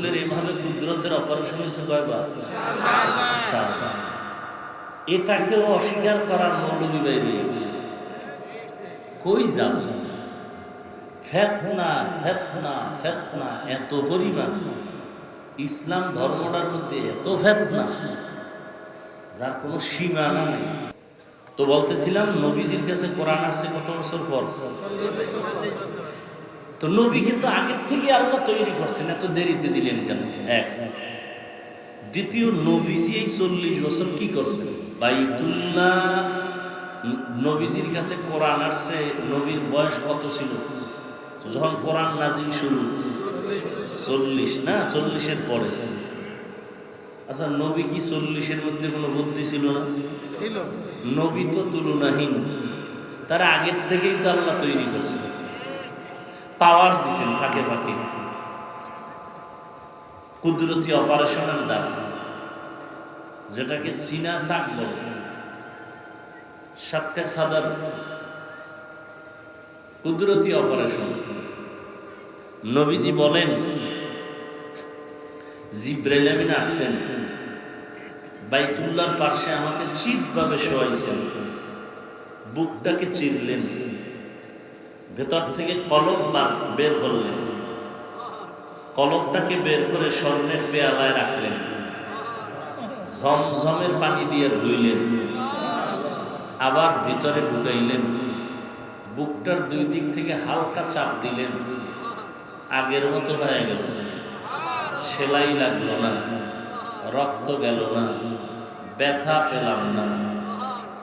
রসুলের এইভাবে কুদরতের অপারেশন হয়েছে কয়বার? এটাকেও অস্বীকার করার মৌলবী বাইরে কই যাবে? ফেতনা ফেতনা ফেতনা, এত পরিমাণ। ইসলাম ধর্মটার মধ্যে এত ফেতনা, যার কোনো সীমানা নেই। তো বলতেছিলাম, নবীজির কাছে কোরআন আসছে কত বছর পর? তো নবী কিন্তু আগের থেকে আল্লাহ তৈরি করছেন। এত দেরিতে দিলেন কেন? এক দ্বিতীয় নবীজি এই চল্লিশ বছর কি করছেন? বাইতুল্লাহ নবীজির কাছে কোরআন আসছে নবীর বয়স কত ছিল? যখন কোরআন নাজিল শুরু চল্লিশ না? চল্লিশের পরে। আচ্ছা নবী কি চল্লিশের মধ্যে কোনো বুদ্ধি ছিল না? ছিল। নবী তো তুলনাহীন। তারা আগের থেকেই তো আল্লাহ তৈরি করছে পাওয়ার দিছেন ফাঁকে ফাঁকে। কুদরতি অপারেশনের দ্বারা। যেটাকে সিনা বলে। সাতটা সাদার কুদরতি অপারেশন। নবীজি বলেন, জিব্রাইল আমিন আসছেন। বাইতুল্লার পাশে আমাকে চিৎভাবে শোয়াইছেন। বুকটাকে চিরলেন। ভেতর থেকে কলম বের করলেন। কলমটাকে বের করে স্বর্ণের পেয়ালায় রাখলেন। ঝমঝমের পানি দিয়ে ধুইলেন। আবার ভিতরে ঢুকাইলেন। বুকটার দুই দিক থেকে হালকা চাপ দিলেন। আগের মতো হয়ে গেল। সেলাই লাগল না। রক্ত গেল না। ব্যথা পেলাম না।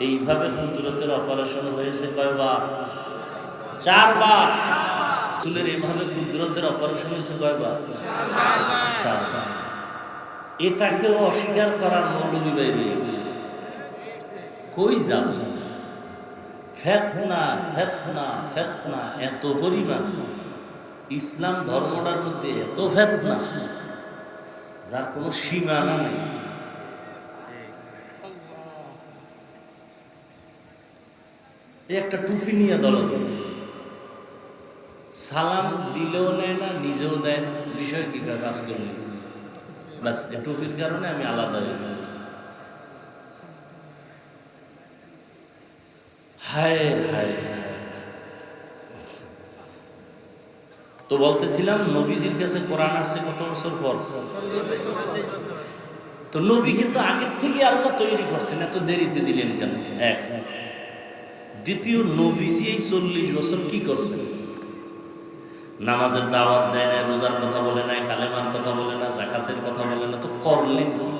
এইভাবে কুদরতের অপারেশন হয়েছে কয়বার? চারবার। চুলের এইভাবে কুদরতের অপারেশন হয়েছে কয়বার? চারবার। এটাকেও অস্বীকার করার মৌলবী বাইরে গেছে কই যাবে? ফেতনা ফেতনা ফেতনা, এত পরিমাণ। ইসলাম ধর্মটার মধ্যে এত ফেতনা, যার কোনো সীমানা নেই। একটা টুপি নিয়ে দলদল। সালাম দিলেও নেয় না, নিজেও দেয়। বিষয় কি কাজ করলে ব্যাস, এই টুপির কারণে আমি আলাদা হয়ে গেছি। হায় হায়। তো বলতেছিলাম, নবীজির কাছে কোরআন আসছে কত বছর পর? তো নবী কিন্তু আগের থেকে আল্লাহ তৈরি করছেন? এত দেরিতে দিলেন কেন? এক। দ্বিতীয়, নবীজি এই চল্লিশ বছর কি করছেন? নামাজের দাওয়াত দেয় না, রোজার কথা বলে না, কালেমার কথা বলে না, জাকাতের কথা বলে না, তো করলেন কি?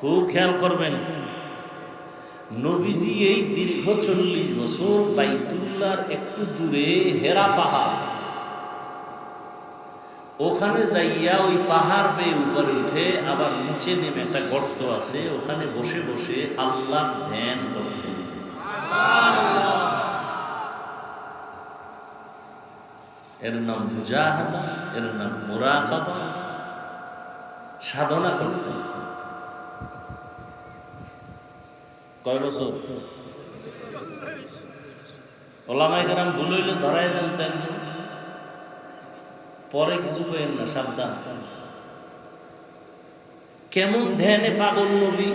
খুব খেয়াল করবেন, নবীজি এই দীর্ঘ চল্লিশ বছর বাইতুল্লাহর একটু দূরে হেরা পাহাড়। ওখানে যাইয়া ওই পাহাড় বেয়ে উপরে উঠে আবার নিচে নেমে একটা গর্ত আছে, ওখানে বসে বসে আল্লাহর ধ্যান করতেন। এর নাম মুজাহাদা, এর নাম মুরাকাবা। সাধনা করতেন কয় বছর? ওলামাই ভুল হইলে ধরাই দেন তো একজন। পরে কিছু কেন না, সাবধান। কেমন ধ্যানে পাগল নবী?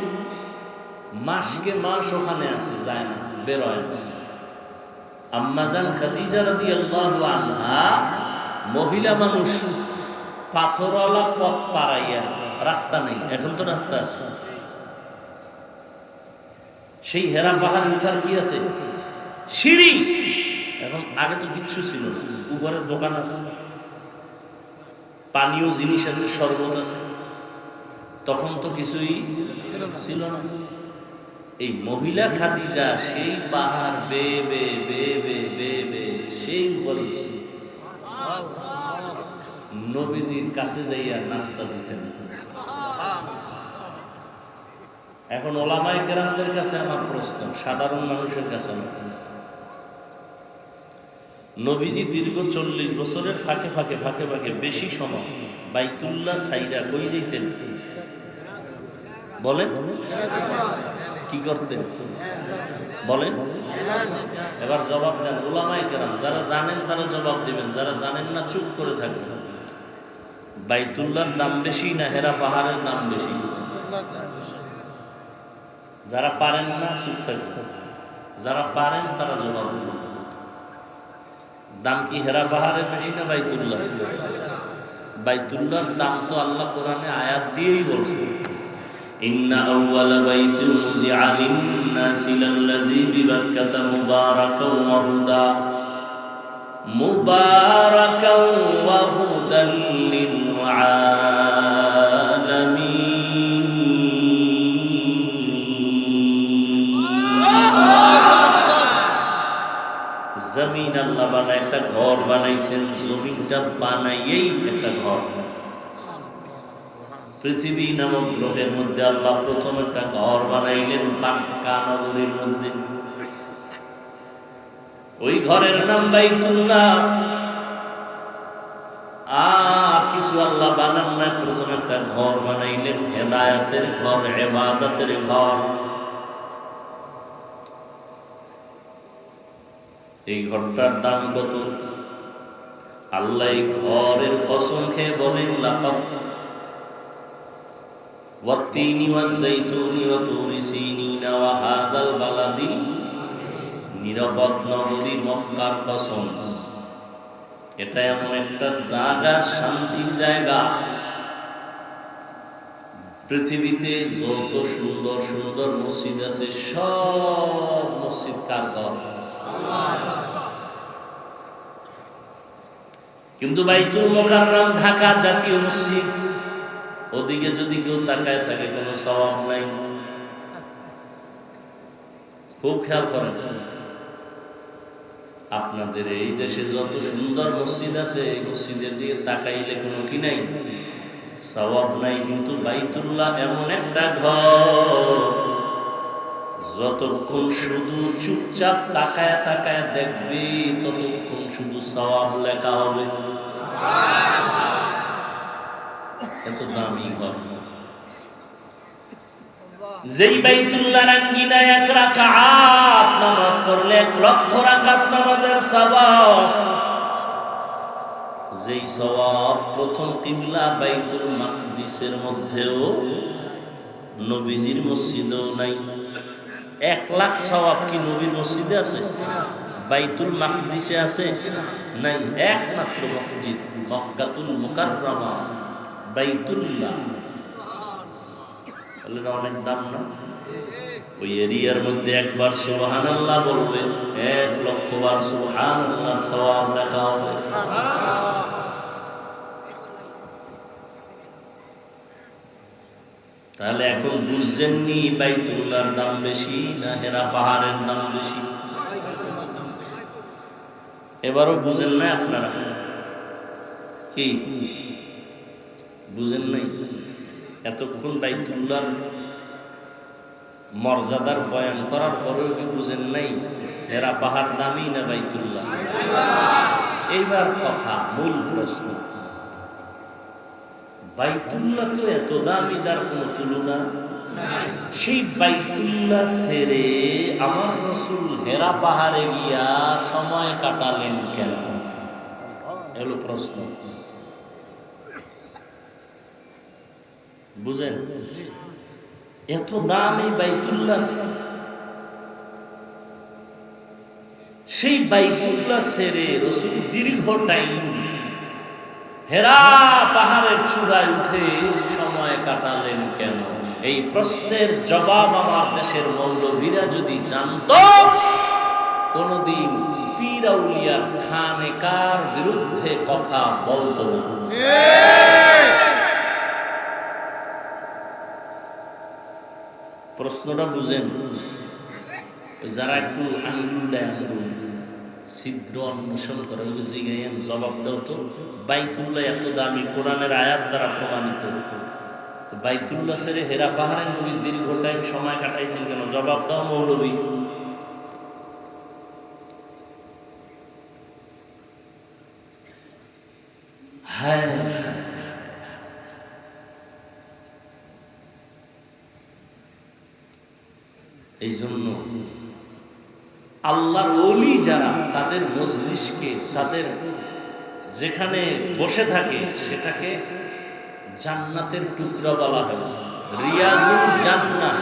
মাসকে মাস ওখানে আছে, যায় না বেরোয় না। আম্মাজান খাদিজা রাদিয়াল্লাহু আনহা মহিলা মানুষ পাথরওয়ালা পথ পাড়াইয়া রাস্তা নেই, এখন তো রাস্তা আছে। সেই হেরা পাহাড় উঠার কি আছে? সিঁড়ি। এখন আগে তো কিচ্ছু ছিল উপরে দোকান আছে। পানীয় জিনিস আছে, শরবত আছে। তখন তো কিছুই ছিল না। এই মহিলা খাদিজা, সেই পাহাড়, বে বে বে বে বে বে, সেই উঠছে। নবীজির কাছে যাইয়া নাস্তা দিতেন এখন ওলামাই কেরামদের কাছে আমার প্রশ্ন, সাধারণ মানুষের কাছে আমার। নবীজি দীর্ঘ চল্লিশ বছরের ফাঁকে ফাঁকে ফাঁকে ফাঁকে বেশি সময় বাইতুল্লাহ সাইরা কই যাইতেন বলেন কি করতেন? বলেন। এবার জবাব দেন ওলামাই কেরাম। যারা জানেন তারা জবাব দিবেন, যারা জানেন না চুপ করে থাকবেন। বাইতুল্লাহর দাম বেশি না হেরা পাহাড়ের দাম বেশি? যারা পারেন না চুপ থাকবে যারা পারেন তারা জবাব দেবে দাম কি হেরা পাহাড়ের বেশি না বাইতুল্লাহ বাইতুল্লাহর দাম তো আল্লাহ কোরআনে আয়াত দিয়েই বলছে। ইন্না আউওয়ালা বাইতিল মুজিআ লিন-নাসি লাল্লাযী বিবাক্কাতা মুবারাকাও ওয়া হুদা মুবারাকাও ওয়া হুদাল লিল জমিন আল্লাহ বানায় একটা ঘর বানাইছেন জমিনটা বানাইয়েই একটা ঘর পৃথিবী নামক গ্রহের মধ্যে আল্লাহ প্রথম একটা ঘর বানাইলেন পাক্কা নগরীর মধ্যে। ওই ঘরের নাম বাইতুল্লাহ। আর কিছু আল্লাহ বানান না প্রথম একটা ঘর বানাইলেন, হেদায়াতের ঘর এবাদতের ঘর। এই ঘরটার দাম কত? আল্লাহ ঘরের কসম খেয়ে বলেন লাকাত والتين والزيتون وطور سينين وهذا البلد নিরাপদ নগরী মক্কার কসম এটা এমন একটা জায়গা শান্তির জায়গা পৃথিবীতে যত সুন্দর সুন্দর মসজিদ আছে সব মসজিদ কার ঘর কিন্তু বাইতুল মোকাররম ঢাকা জাতীয় মসজিদ ওদিকে যদি কেউ তাকায় থাকে, কোনো স্বভাব নাই। খুব খেয়াল করেন। আপনাদের এই দেশে যত সুন্দর মসজিদ আছে, এই মসজিদের দিকে তাকাইলে কোনো কি নাই? সওয়াব নাই, কিন্তু বাইতুল্লাহ এমন একটা ঘর, যতক্ষণ শুধু চুপচাপ তাকায় তাকায় দেখবে, ততক্ষণ শুধু সওয়াব লেখা হবে। এত দামি ঘর। যেই বাইতুল্লাহ রাঙ্গিনায় এক রাকাত নামাজ পড়লে এক লক্ষ রাকাত নামাজের সওয়াব। যেই সওয়াব প্রথম কিবলা বাইতুল মাকদিসের মধ্যেও নবীজির মসজিদেও নাই। এক লাখ সওয়াব কি নবীর মসজিদে আছে? বাইতুল মাকদিসে আছে? নাই একমাত্র মসজিদ মক্কাতুল মুকাররমা। অনেক দাম না? ওই এরিয়ার মধ্যে একবার আল্লাহ এক লক্ষ বার তাহলে এখন বুঝছেননি বাইতুল্লাহর দাম বেশি না হেরা পাহাড়ের দাম বেশি? এবারও বুঝেন না আপনারা? কি? বুঝেন নাই? এতক্ষণ বাইতুল্লাহর মর্যাদার বয়ান করার পরেও কি বুঝেন নাই? হেরা পাহাড় দামি না বাইতুল্লাহ? এইবার কথা, মূল প্রশ্ন। বাইতুল্লাহ তো এত দামি যার কোনো তুলনা সেই বাইতুল্লাহ ছেড়ে আমার রসুল হেরা পাহাড়ে গিয়া সময় কাটালেন কেন? এলো প্রশ্ন। বুঝেন? এত দাম এই বাইতুল্লাহ। সেই বাইতুল্লাহ সেরে রসুল দীর্ঘ টাইম হেরা পাহাড়ের চূড়ায় উঠে সময় কাটালেন কেন? এই প্রশ্নের জবাব আমার দেশের মৌলভীরা যদি জানত, কোনদিন পীরাউলিয়ার খানেকার বিরুদ্ধে কথা বলতো না। প্রশ্নটা বুঝেন। যারা একটু আঙ্গুল দেয় আঙ্গুল, ছিদ্র অন্বেষণ করে বুঝি গেয়েন জবাব দাও তো, বাইতুল্লাহ এত দামি কোরআনের আয়াত দ্বারা প্রমাণিত। তো বাইতুল্লাহ সেরে হেরা পাহাড়ের নবীর দীর্ঘ টাইম সময় কাটাইতেন কেন? জবাব দাও মৌলবী। এই জন্য আল্লাহর ওলি যারা তাদের মজলিসকে তাদের যেখানে বসে থাকে সেটাকে জান্নাতের টুকরা বলা হয়েছে। রিয়াজুল জান্নাত।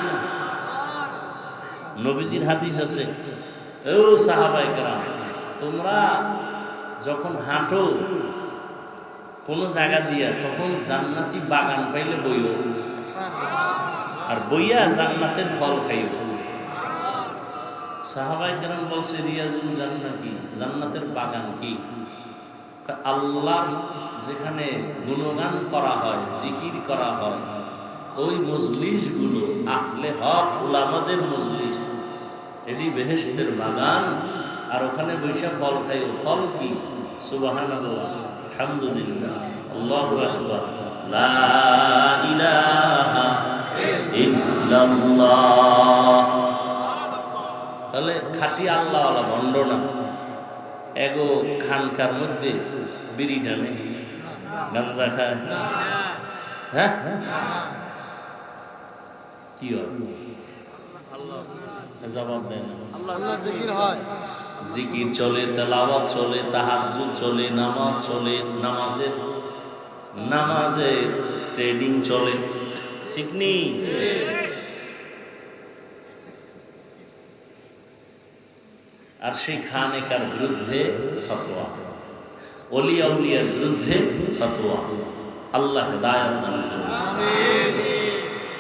নবীজির হাদিস আছে, ও সাহাবাই কেরাম, তোমরা যখন হাঁটো কোনো জায়গা দিয়া, তখন জান্নাতি বাগান পাইলে বইও, আর বইয়া জান্নাতের ফল খাইও। সাহাবাই কেরাম বলছে, রিয়াজুল জান্নাত কি জান্নাতের বাগান কি? আল্লাহর যেখানে গুণগান করা হয়, জিকির করা হয়, ওই মজলিসগুলো আহলে হক, উলামাদের মজলিস এটি বেহেশতের বাগান, আর ওখানে বৈশা ফল খাই ফল কি? সুবাহান আলহামদুলিল্লাহ, আল্লাহ ইল্লাল্লাহ। খাটি আল্লাহওয়ালা ভণ্ড না। এগো খানকার মধ্যে বিড়ি টানে। গাঞ্জা খায়। হ্যাঁ? কি জবাব দেয় না। জিকির চলে তেলাওয়াত চলে তাহাজ্জুদ চলে নামাজ চলে নামাজের নামাজের ট্রেডিং চলে। ঠিক নেই? আর সেই খানেকার বিরুদ্ধে ফতোয়া। অলিয়া উলিয়ার বিরুদ্ধে ফতোয়া। আল্লাহ হেদায়ত দান করুন।